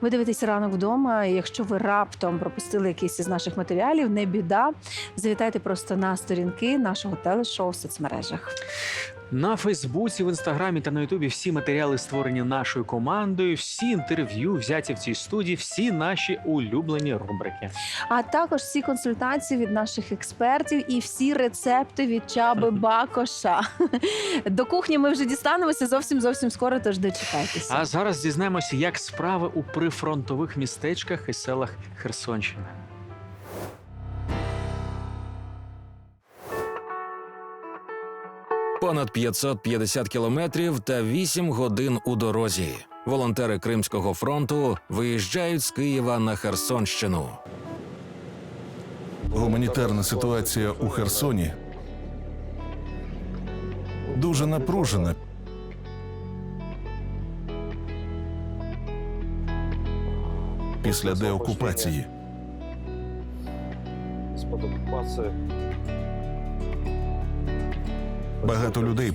Ви дивитесь ранок вдома. Якщо ви раптом пропустили якийсь із наших матеріалів, не біда. Завітайте просто на сторінки нашого телешоу в соцмережах. На Фейсбуці, в інстаграмі та на Ютубі всі матеріали створені нашою командою, всі інтерв'ю взяті в цій студії, всі наші улюблені рубрики. А також всі консультації від наших експертів і всі рецепти від Чаби Бакоша. До кухні ми вже дістанемося зовсім зовсім скоро. Тож дочекайтеся. А зараз дізнаємося, як справи у прифронтових містечках і селах Херсонщини. Понад 550 кілометрів та 8 годин у дорозі. Волонтери Кримського фронту виїжджають з Києва на Херсонщину. Гуманітарна ситуація у Херсоні дуже напружена. Після деокупації окупації Багато людей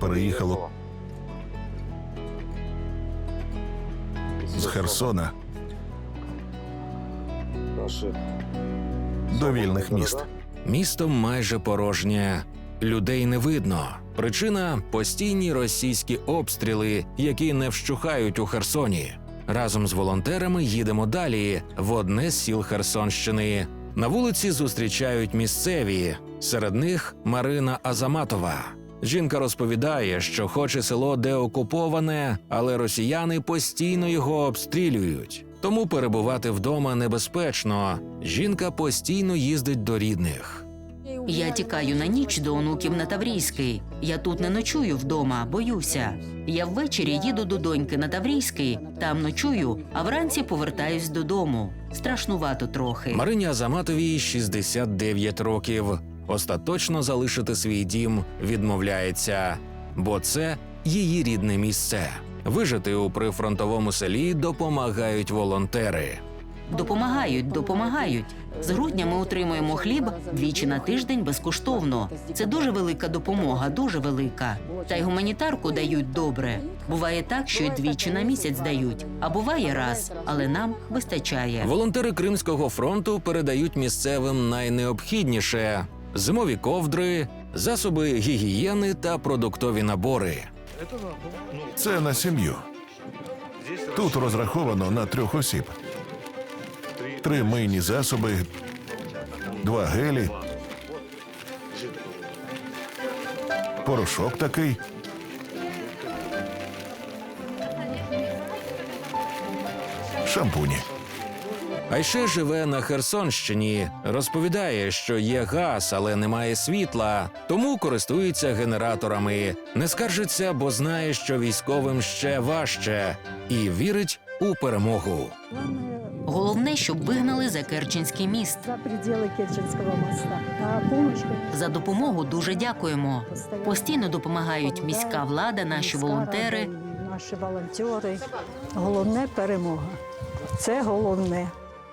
переїхало з Херсона до вільних міст. Місто майже порожнє. Людей не видно. Причина постійні російські обстріли, які не вщухають у Херсоні. Разом з волонтерами їдемо далі в одне з сіл Херсонщини. На вулиці зустрічають місцеві. Серед них Марина Азаматова. Жінка розповідає, що хоче село деокуповане, але росіяни постійно його обстрілюють. Тому перебувати вдома небезпечно. Жінка постійно їздить до рідних. Я тікаю на ніч до онуків на Таврійський. Я тут не ночую вдома, боюся. Я ввечері їду до доньки на Таврійський, там ночую, а вранці повертаюсь додому. Страшнувато трохи. Марині Азаматовій 69 років. Остаточно залишити свій дім відмовляється, бо це її рідне місце. Вижити у прифронтовому селі допомагають волонтери. Допомагають, допомагають. З грудня ми отримуємо хліб двічі на тиждень безкоштовно. Це дуже велика допомога, дуже велика. Та й гуманітарку дають добре. Буває так, що й двічі на місяць дають, а буває раз, але нам вистачає. Волонтери Кримського фронту передають місцевим найнеобхідніше: зимові ковдри, засоби гігієни та продуктові набори. Це на сім'ю. Тут розраховано на трьох осіб: три мийні засоби, два гелі, порошок такий. Шампуні. А ще живе на Херсонщині. Розповідає, що є газ, але немає світла, тому користується генераторами. Не скаржиться, бо знає, що військовим ще важче, і вірить у перемогу. Головне, щоб вигнали за Керченський міст. за пределы Керченского моста. А помощь, За допомогу дуже дякуємо. Постійно допомагають міська влада, наші волонтери. Наші волонтери. Головне перемога. Це головне.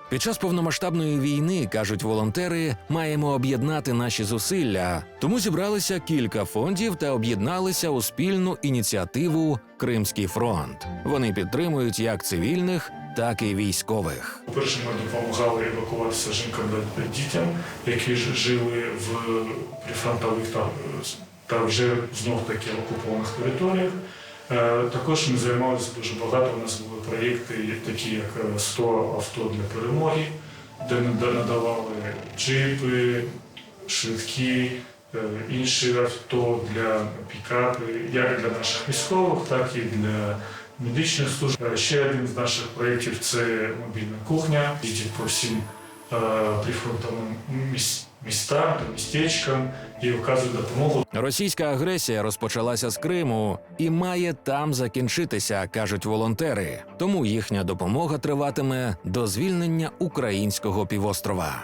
Під час повномасштабної війни кажуть волонтери, маємо об'єднати наші зусилля. Тому зібралися кілька фондів та об'єдналися у спільну ініціативу Кримський фронт. Вони підтримують як цивільних, так і військових. По-перше, ми допомагали евакуватися жінкам та дітям, які жили в прифронтових та, та вже знов таки окупованих територіях. Е, Також ми займалися дуже багато. У нас були проєкти, такі як е, 100 авто для перемоги, де надавали джипи, швидкі, е, інші авто для пікапи, як для наших військових, так і для медичних служб. Е, Ще один з наших проєктів це мобільна кухня. Їздять по всім е, прифронтовим міс- містам та містечкам і вказують допомогу. Російська агресія розпочалася з Криму і має там закінчитися, кажуть волонтери. Тому їхня допомога триватиме до звільнення українського півострова.